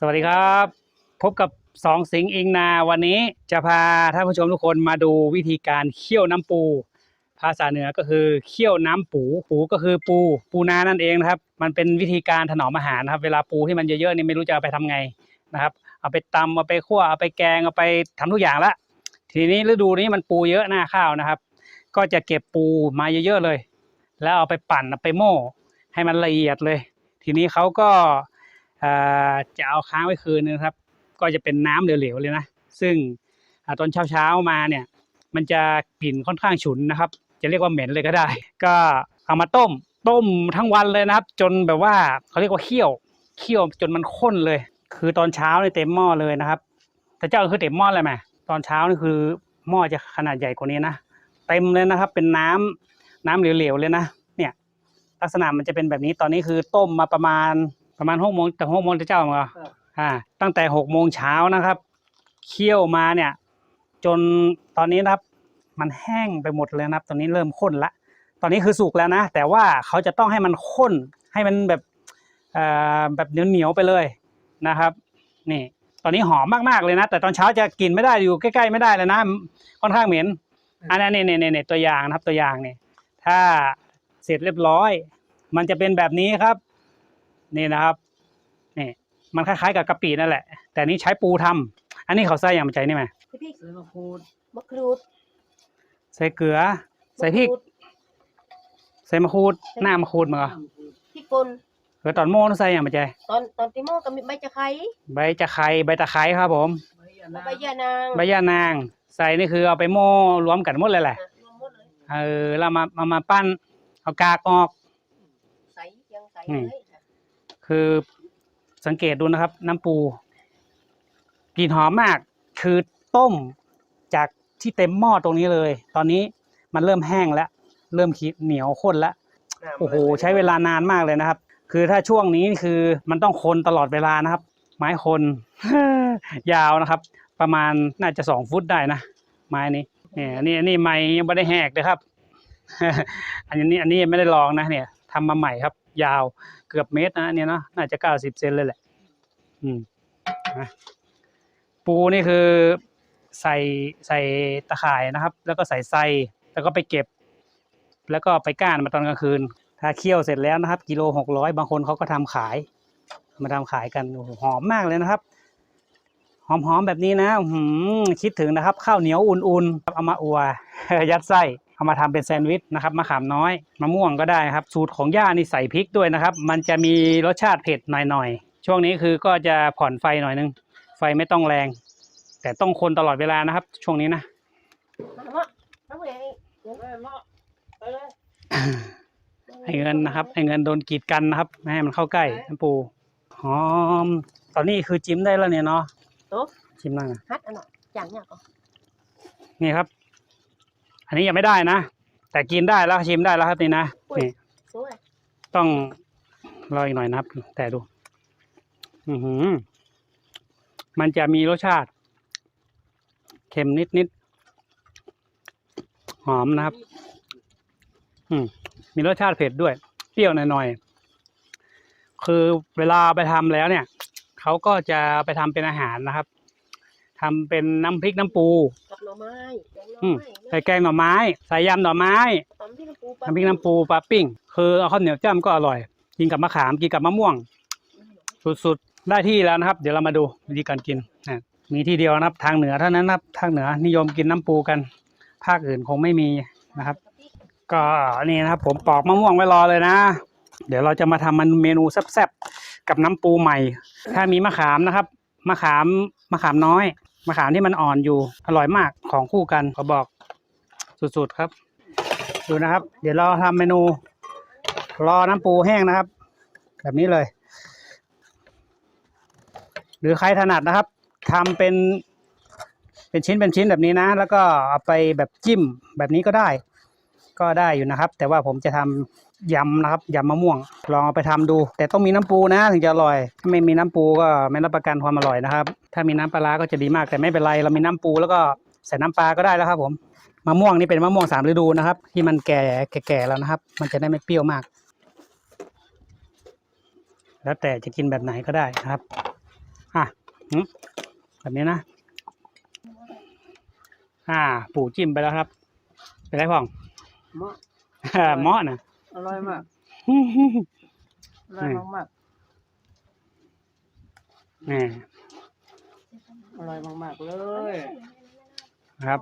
สวัสดีครับ พบกับสองสิงอิงนาวันนี้จะพาท่านผู้ชมทุกคนมาดูวิธีการเคี่ยวน้ำปู ภาษาเหนือก็คือเคี่ยวน้ำปูปูก็คือปู ปูนานั่นเองนะครับ มันเป็นวิธีการถนอมอาหารนะครับ เวลาปูที่มันเยอะๆนี่ไม่รู้จะเอาไปทำไงนะครับ เอาไปตำเอาไปคั่วเอาไปแกงเอาไปทำทุกอย่างละทีนี้ฤดูนี้มันปูเยอะหน้าข้าวนะครับ ก็จะเก็บปูมาเยอะๆเลย แล้วเอาไปปั่นเอาไปโม่ ให้มันละเอียดเลย ทีนี้เขาก็ จะเอาค้างไว้คืนนึงครับ ก็จะเป็นน้ำเหลวๆเลยนะ ซึ่งอ่าตอนเช้าๆมาเนี่ย มันจะกลิ่นค่อนข้างฉุนนะครับ จะเรียกว่าเหม็นเลยก็ได้ ก็เอามาต้ม ต้มทั้งวันเลยนะครับ จนแบบว่าเขาเรียกว่าเคี่ยว เคี่ยวจนมันข้นเลย คือตอนเช้าเนี่ยเต็มหม้อเลยนะครับ แต่เจ้าคือเต็มหม้อเลยไหมตอนเช้านี่คือหม้อจะขนาดใหญ่กว่านี้นะ เต็มเลยนะครับ เป็นน้ำน้ำเหลวๆเลยนะ เนี่ย ลักษณะมันจะเป็นแบบนี้ ตอนนี้คือต้มมาประมาณ ประมาณหกโมงแต่หกโมงจะเจ้ามาอ่า ตั้งแต่หกโมงเช้านะครับเคี่ยวมาเนี่ย จนตอนนี้นะครับ มันแห้งไปหมดเลยนะครับ ตอนนี้เริ่มข้นละ ตอนนี้คือสุกแล้วนะ แต่ว่าเขาจะต้องให้มันข้น ให้มันแบบเอ่อแบบเหนียวๆไปเลยนะครับ นี่ ตอนนี้หอมมากๆเลยนะ แต่ตอนเช้าจะกินไม่ได้อยู่ใกล้ ๆ ไม่ได้เลยนะ ค่อนข้างเหม็น อันนี้นี่นี่นี่ตัวอย่างนะครับตัวอย่างนี่ถ้าเสร็จเรียบร้อย มันจะเป็นแบบนี้ครับ นี่นะครับนี่มันคล้ายๆกับกะปินั่นแหละ แต่นี่ใช้ปูทำอันนี้เขาใส่อย่างมันใจนี่ไหมพริกซื้อมาคูดมะกรูด ใส่เกลือ ใส่พริกมะรูดใส่มะขูดหน้ามะขูดมาก่อนพริกป่นเกลือตอนโม่ต้องใส่อย่างมันใจตอนตอนติโมก็มีใบจะไคร้ใบจะไคร้ใบตะไคร้ครับผมแล้วใบยานางใบย่านาง ใส่นี่คือเอาไปโม่รวมกันหมดเลยแหละอะรวมหมดเลยเออแล้วมามามาปั้นเอากากออกใส่ยังใส่อืมเลย ค่ะคือสังเกตดูนะครับ น้ำปูกลิ่นหอมมาก คือต้มจากที่เต็มหม้อตรงนี้เลย ตอนนี้มันเริ่มแห้งแล้ว เริ่มขีเหนียวข้นแล้วโอ้โหใช้เวลานานมากเลยนะครับ คือถ้าช่วงนี้คือมันต้องคนตลอดเวลานะครับ ไม้คน ยาวนะครับ ประมาณน่าจะสองฟุตได้นะไม้นี้เนี่ยอันนี้อันนี้ไม้ยังไม่ได้แหกเลยครับ อันนี้อันนี้ยังไม่ได้ลองนะเนี่ยทำมาใหม่ครับ ยาวเกือบเมตรนะเนี่ยเนาะน่าจะเก้าสิบเซนเลยแหละ อืมนะปูนี่คือใส่ใส่ตะข่ายนะครับ แล้วก็ใส่ไส้แล้วก็ไปเก็บ แล้วก็ไปก้านมาตอนกลางคืน ถ้าเคี่ยวเสร็จแล้วนะครับ กิโลหกร้อยบางคนเขาก็ทำขาย มาทำขายกันโอ้โหหอมมากเลยนะครับ หอมๆแบบนี้นะหือคิดถึงนะครับ ข้าวเหนียวอุ่นๆเอามาอัวยัดไส้ เอามาทำเป็นแซนด์วิชนะครับมะขามน้อยมะม่วงก็ได้ครับ สูตรของย่านี่ใส่พริกด้วยนะครับ มันจะมีรสชาติเผ็ดหน่อยๆช่วงนี้คือก็จะผ่อนไฟหน่อยนึง ไฟไม่ต้องแรง แต่ต้องคนตลอดเวลานะครับ ช่วงนี้นะมาเนาะน้ำแข็งไปเนาะไปเลยให้เงินนะครับให้เงินโดนกีดกันนะครับไม่ให้มันเข้าใกล้น้ำปูหอม ตอนนี้คือจิ้มได้แล้วเนี่ยเนาะโต๊ะจิ้มได้นะฮัดอันน่ะอย่างเนี้ยก็นี่ครับ อันนี้ยังไม่ได้นะ แต่กินได้แล้วชิมได้แล้วครับนี่นะนี่สวยต้องรออีกหน่อยนะครับ แต่ดู อือหือ มันจะมีรสชาติ เค็มนิดนิดๆหอมนะครับ อืมมีรสชาติเผ็ดด้วย เปรี้ยวหน่อยๆคือเวลาไปทำแล้วเนี่ยเขาก็จะไปทำเป็นอาหารนะครับ ทำเป็นน้ำพริกน้ำปู กับหน่อไม้แกงหน่ออืมไม้ใส่แกงหน่อไม้ใส่ยำหน่อไม้ตำพริกน้ำปูปลาน้ำพริกน้ำปูปลาปิ้ง คือเอาข้าวเหนียวจ้ำก็อร่อย กินกับมะขามกินกับมะม่วง สุดๆ ได้ที่แล้วนะครับ เดี๋ยวเรามาดูวิธีการกินนะมีที่เดียวนะครับ ทางเหนือเท่านั้นนะครับ ทางเหนือนิยมกินน้ำปูกัน ภาคอื่นคงไม่มีนะครับ ก็นี่นะครับ ผมปอกมะม่วงไว้รอเลยนะ เดี๋ยวเราจะมาทำมันเมนูแซ่บๆกับน้ำปูใหม่ ถ้ามีมะขามนะครับ มะขามมะขามน้อย มะขามที่มันอ่อนอยู่อร่อยมากของคู่กันขอบอกสุดๆครับ ดูนะครับ เดี๋ยวเราทำเมนู รอน้ำปูแห้งนะครับ แบบนี้เลย หรือใครถนัดนะครับทำเป็น เป็นชิ้นเป็นชิ้นแบบนี้นะ แล้วก็เอาไปแบบจิ้มแบบนี้ก็ได้ ก็ได้อยู่นะครับ แต่ว่าผมจะทำยำนะครับยำมะม่วง ลองเอาไปทำดู แต่ต้องมีน้ำปูนะถึงจะอร่อย ถ้าไม่มีน้ำปูก็ไม่รับประกันความอร่อยนะครับ ถ้ามีน้ำปลาก็จะดีมากแต่ไม่เป็นไรเรามีน้ำปูแล้วก็ใส่น้ำปลาก็ได้แล้วครับผมมะม่วงนี่เป็นมะม่วงสามฤดูนะครับ ที่มันแก่แก่แล้วนะครับ มันจะได้ไม่เปรี้ยวมาก แล้วแต่จะกินแบบไหนก็ได้นะครับอะแบบนี้นะอ่า ปู่จิ้มไปแล้วครับเป็นไรพ่อง เหมาะเหมาะนะอร่อยมากอร่อยมากแหม่ๆอร่อยมากๆเลยครับ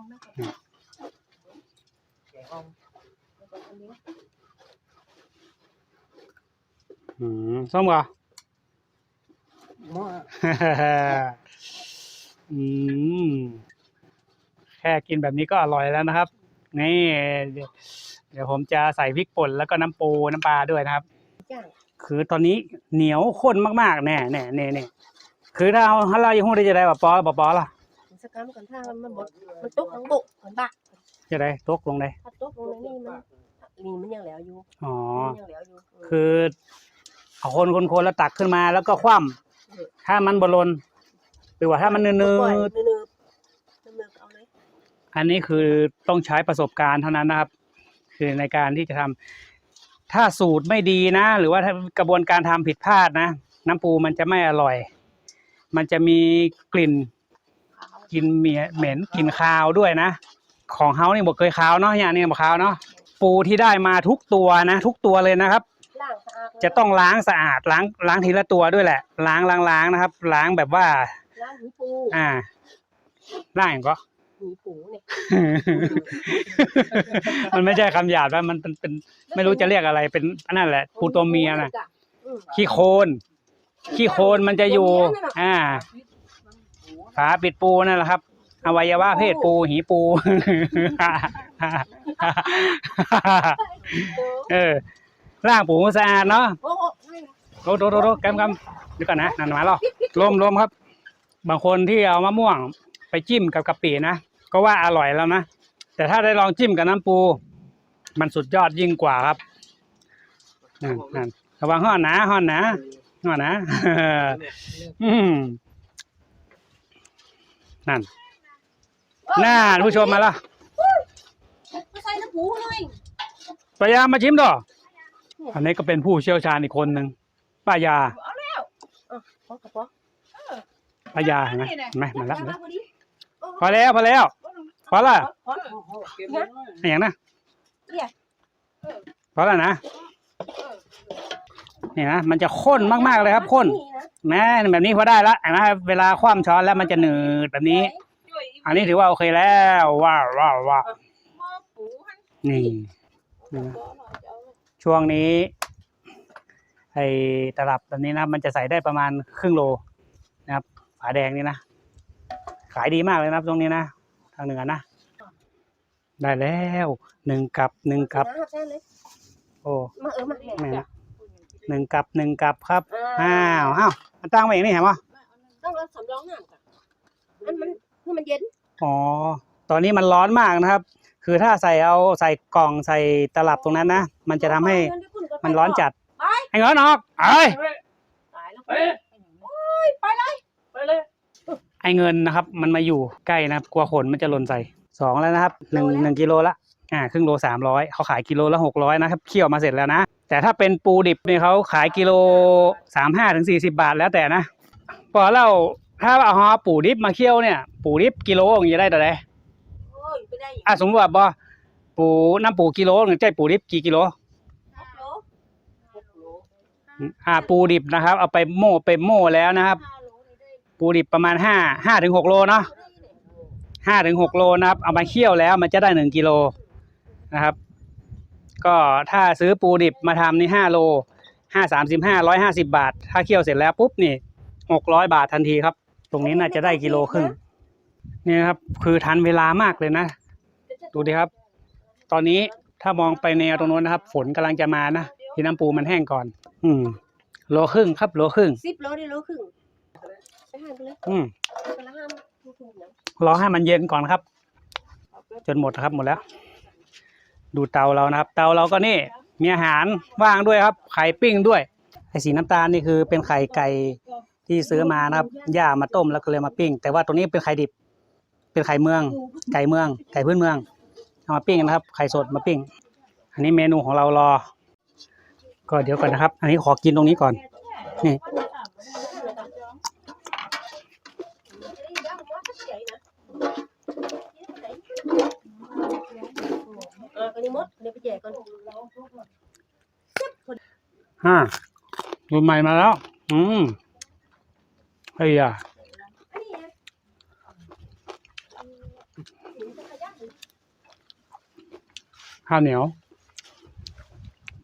อืมส้มเหรอเหมาะอืมแค่กินแบบนี้ก็อร่อยแล้วนะครับ นี่ เดี๋ยวเดี๋ยวผมจะใส่พริกป่นแล้วก็น้ำปูน้ำปลาด้วยนะครับ จ้างคือตอนนี้เหนียวข้นมากๆแน่แน่แน่แน่คือถ้าเอาถ้าเรายังหูได้จะได้แบบปอแบบปอล่ะสกัมกันถ้ามันบดมันตกทั้งบกเหมือนบะจะได้ตกลงได้ถ้าตกลงในนี่มันนี่มันยังเหลวอยู่อ๋อมันยังเหลวอยู่เออคือเอาคนคนคนแล้วตักขึ้นมาแล้วก็คว่ำถ้ามันบลนหรือว่าถ้ามันเนื้อปล่อยเนื้อๆเนื้อๆเอาเลย อันนี้คือต้องใช้ประสบการณ์เท่านั้นนะครับ คือในการที่จะทำถ้าสูตรไม่ดีนะ หรือว่าถ้ากระบวนการทำผิดพลาดนะ น้ำปูมันจะไม่อร่อย มันจะมีกลิ่นกลินเหมียเหม็นกลิ่นคาวด้วยนะ ของเฮานี่บอกเคยคาวเนาะอย่างนี้บอกคาวเนาะปูที่ได้มาทุกตัวนะ ทุกตัวเลยนะครับล้างสะอาดเลยจะต้องล้างสะอาดล้างล้างทีละตัวด้วยแหละ ล้างล้างล้างนะครับ ล้างแบบว่าล้างหูปูอ่าล้างอย่างก็ หูปูเนี่ย มันไม่ใช่คำหยาบนะมันเป็นเป็นไม่รู้จะเรียกอะไรเป็นอันนั่นแหละปูตัวเมียน่ะอืมขี้โคลนขี้โคลนมันจะอยู่ อ่า ฝาปิดปูนั่นแหละครับ อวัยวะเพศปูหีปู เออล่างปูสะอาดเนาะโอ้โหนี่โรโรโรโรกำกำเดี๋ยวก่อนนะนั่นมาหรอลมลมครับ บางคนที่เอามะม่วงไปจิ้มกับกะปินะ ก็ว่าอร่อยแล้วนะ แต่ถ้าได้ลองจิ้มกับน้ำปู มันสุดยอดยิ่งกว่าครับนั่นนั่นระวังห้อนนะห้อนนะห้อนนะอืมนั่นน่าผู้ชมมาแล้วมาใส่น้ำปูเลยปายามาชิมดออันนี้ก็เป็นผู้เชี่ยวชาญอีกคนหนึ่งป้ายาพอกระป๋อป้ายาเห็นไหมเห็นไหมมาแล้วมาพอดีพอแล้วพอแล้ว พอละพอเก็บไว้หน่อยอย่างนะเนี่ยพอแล้วนะนี่นะมันจะข้นมากๆเลยครับข้นแม่แบบนี้พอได้ละเห็นไหมเวลาคว่ำช้อนแล้วมันจะหนืดแบบนี้ อันนี้ถือว่าโอเคแล้วว้าวว้าวว้าวนี่นะช่วงนี้ ไอ้ตลับแบบนี้นะมันจะใส่ได้ประมาณครึ่งโลนะครับฝาแดงนี่นะขายดีมากเลยนะครับตรงนี้นะ ทางเหนือนะ ได้แล้วหนึ่งกับหนึ่งกับน้ำแช่เลยโอ้มาเออมาแม่นะหนึ่งกับหนึ่งกับครับอ่าอ้าวอ้าวมันตั้งไว้อย่างนี้เห็นปะต้องเอาสำรองน้ำก่อนอันมันคือมันเย็นอ๋อตอนนี้มันร้อนมากนะครับ คือถ้าใส่เอาใส่กล่องใส่ตลับตรงนั้นนะมันจะทำให้มันร้อนจัดไปไอ้เงินออกเอ้ย ตายแล้วไปไปเลย ไปเลย ไอ้เงินนะครับ มันมาอยู่ใกล้นะครับ กลัวขนมันจะหล่นใส่สองแล้วนะครับหนึ่งหนึ่งกิโลละอ่าครึ่งโลสามร้อยเขาขายกิโลละหกร้อยนะครับเคี่ยวมาเสร็จแล้วนะ แต่ถ้าเป็นปูดิบเนี่ยเขาขายกิโลสามห้าถึงสี่สิบาทแล้วแต่นะพอเราถ้าเอาหอปูดิบมาเคี่ยวเนี่ย ปูดิบกิโลอย่างนี้ได้แต่ไหนโอ้ยไปได้อะสมมติว่าบ่ปูน้ำปูกิโลหนึ่งใจปูดิบกี่กิโลหกโลหกโลอ่าปูดิบนะครับ เอาไปโม่ไปโม่แล้วนะครับห้าโลนี่ได้ ปูดิบประมาณห้าห้าถึงหกโลเนาะห้าถึงหกโลนะครับ เอามาเคี่ยวแล้วมันจะได้หนึ่งกิโลนะครับ ก็ถ้าซื้อปูดิบมาทำนี่ห้าโลห้าสามสิบห้าร้อยห้าสิบาท ถ้าเคี่ยวเสร็จแล้วปุ๊บนี่หกร้อยบาททันทีครับ ตรงนี้น่าจะได้กิโลครึ่งนี่ครับ คือทันเวลามากเลยนะ ดูดิครับ ตอนนี้ถ้ามองไปแนวตรงโน้นนะครับ ฝนกำลังจะมานะที่น้ำปูมันแห้งก่อน อืมโลครึ่งครับโลครึ่งสิบโลได้โลครึ่ง ไปห้ามไปเลยอืมไปละห้ามถูกๆนะรอให้มันเย็นก่อนครับ จนหมดนะครับหมดแล้ว ดูเตาเรานะครับ เตาเราก็นี่ มีอาหารว่างด้วยครับไข่ปิ้งด้วยไอ้สีน้ำตาลนี่คือเป็นไข่ไก่ที่ซื้อมานะครับย่ามาต้มแล้วก็เลยมาปิ้ง แต่ว่าตัวนี้เป็นไข่ดิบ เป็นไข่เมือง ไก่เมือง ไก่พื้นเมือง เอามาปิ้งนะครับ ไข่สดมาปิ้ง อันนี้เมนูของเรารอ ก็เดี๋ยวก่อนนะครับ อันนี้ขอกินตรงนี้ก่อน นี่ ญ่ก่อนห้ารุ่นใหม่มาแล้ว อืมเฮ้ยอะอันนี้นะข้าวเหนียว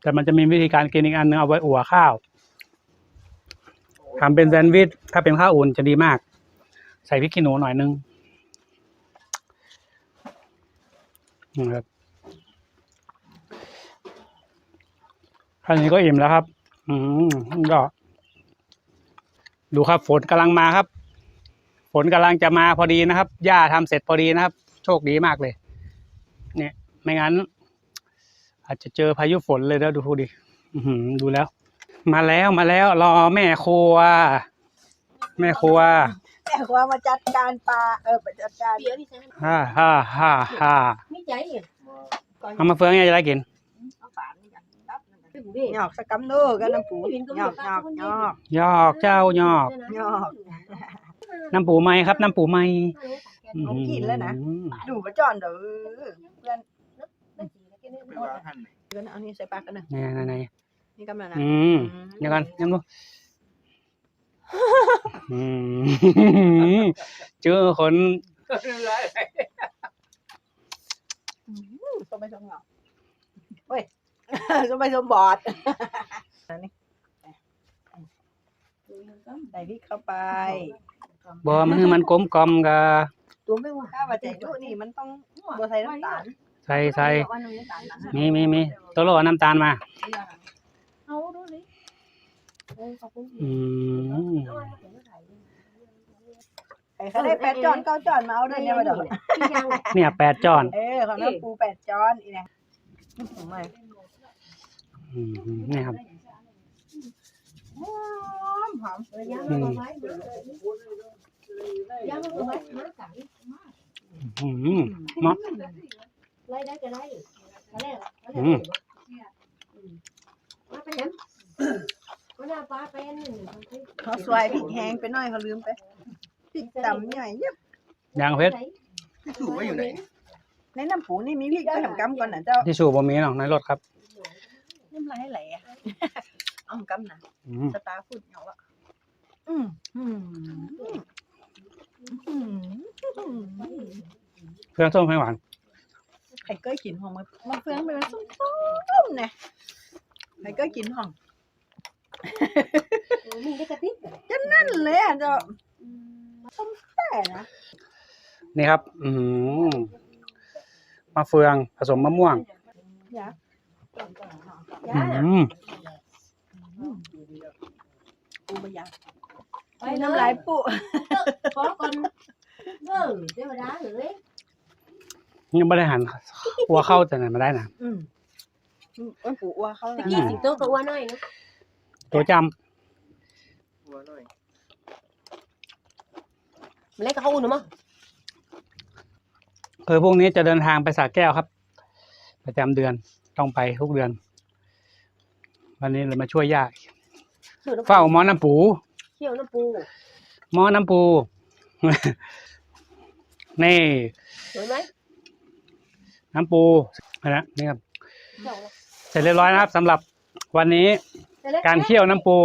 แต่มันจะมีวิธีการกินอีกอันนึงเอาไว้อั่วข้าวทำเป็นแซนด์วิช ถ้าเป็นข้าวอุ่นจะดีมาก ใส่พริกขี้หนูหน่อยนึงนะครับ แค่นี้ก็อิ่มแล้วครับ อืมก็ดูครับ ฝนกำลังมาครับ ฝนกำลังจะมาพอดีนะครับหญ้าทำเสร็จพอดีนะครับ โชคดีมากเลย เนี่ย ไม่งั้น อาจจะเจอพายุฝนเลยแล้วดูดิอื้อหือดูแล้ว มาแล้วมาแล้ว รอแม่ครัว แม่ครัวแม่ครัวมาจัดการปลาเออมาจัดการเปียนี่ใช่ไหมฮ่าฮ่าฮ่าฮ่าไม่ใจเนี่ยเอามาเฟืองไงจะได้กิน ถึงดิหยอกสักกำเด้อกันน้ำปูหยอกหยอกหยอกยอกเจ้ายอกน้ำปูไหมครับ น้ำปูไหมเอากินแล้วนะอืมดูมาจอนเด้อเพื่อนไม่ว่าหันไหนเพื่อนเอานี่ใส่ปากกันนะนี่นี่นี่นี่กำลังนะอืมเดี๋ยวกันยังดูอืมเจอคนอืมส้มไปส้มเหงาเฮ้ย ส้มไปส้มบอดอันนี้ใส่พริกเข้าไปบอมันคือมันกลมกลอมกับตัวไม่ว่าถ้าว่าใจดุนี่มันต้องบัวใส่น้ำตาลใส่ใส่ว่าน้ำตาลนะมีมีมีตัวโลเอาน้ำตาลมาเอาดูดิเออขอบคุณอืมใครเขาได้แปดจอนเก้าจอนมาเอาด้วยเนี่ยมาเดี๋ยวเนี่ยแปดจอน เออเขาน้ำปูแปดจอนอีเนี่ยผมไม่อืม นี่ครับหอมหอมย่างมาไว้ย่างมาไว้มาไก่อืมเนาะไล่ได้ก็ได้มาแล้วอืมมาไปยังมาหน้าปลาเป็นหนึ่งเขาสวยพริกแห้งไปหน่อยเขาลืมไปพริกตำใหญ่เยอะยางเพชรที่ถูกว่าอยู่ไหนในน้ำปูนี่มีพริกด้วยทำกำก่อนนะเจ้าที่ชูบ่มีหรอกในรถครับ น้ำลายไหลอะเอากำนะอืมสตาร์ฟูดเหนียวอะอืมอืมอืมเพื่อนส้มให้หวานใครก็กินหอมมาเฟืองไปมันส้มๆเนี่ยใครก็กินหอมมีได้กระติกนั่นเลยอะเจ้าแต่นะนี่ครับ อืมมะเฟืองผสมมะม่วง อยา อืมปูบะยาไปกินน้ำน้ำลาลายยปูขอก่อนเออเทวดาเอ้ยยังไม่ได้หันหัวเข้าแต่ไหนมาได้นะอืมอ้วนปูอ้วเขาตะนะกี้สิงโตกับว่าน้อยนะตัวจหัวหน่อยมันเล็กกับเขาอุ่นมั้งำคือพวกนี้จะเดินทางไปสระแก้วครับ ประจำเดือนต้องไปทุกเดือน วันนี้เลยมาช่วยย่าเฝ้าหมอน้ำปูเที่ยวน้ำปูหมอน้ำปู นี่สวยไหมน้ำปูนะนี่ครับ เสร็จเรียบร้อยนะครับสำหรับวันนี้การเคี่ยวน้ำปู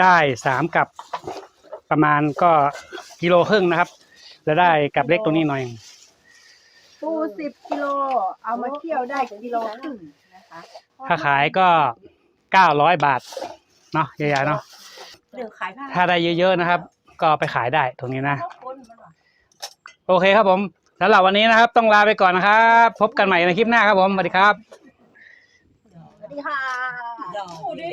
ได้สามกับประมาณก็กิโลครึ่งนะครับ แล้วได้กับเล็กตัวนี้หน่อย ปูสิบกิโลเอามาเคี่ยวได้กิโลครึ่งนะคะ ถ้าขายก็เก้าร้อยบาทเนาะใหญ่ๆเนาะเดี๋ยวขายผ้าถ้าได้เยอะๆนะครับ ก็เอาไปขายได้ตรงนี้นะ โอเคครับผมสำหรับวันนี้นะครับ ต้องลาไปก่อนนะครับ พบกันใหม่ในคลิปหน้าครับผมสวัสดีครับ สวัสดีค่ะ ดูดิ